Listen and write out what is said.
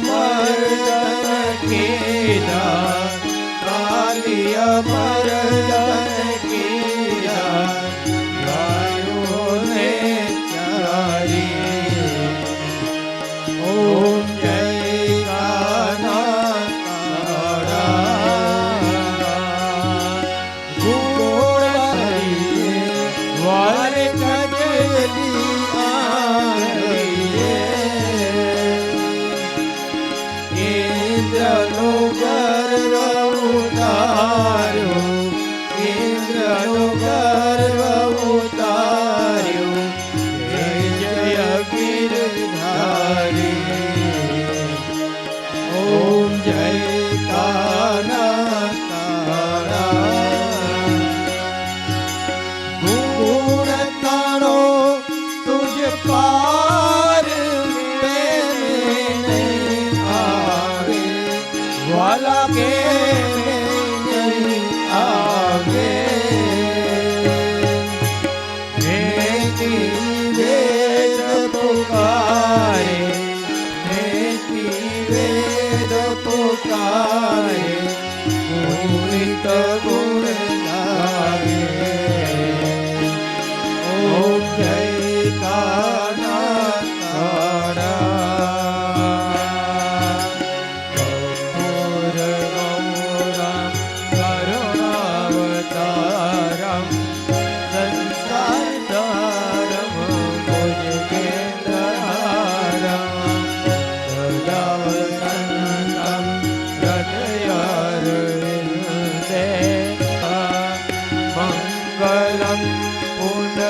मर्दन केरा काली मर्दन केरा गायो ने प्यारी ओम जय काना तारा गुड़ वार कजली ઇન્દ્રનો કર રઉ તારો વાલા કે આવે પુકારે પુનિત ગો मङ्गलं पुनरेकाक्षौ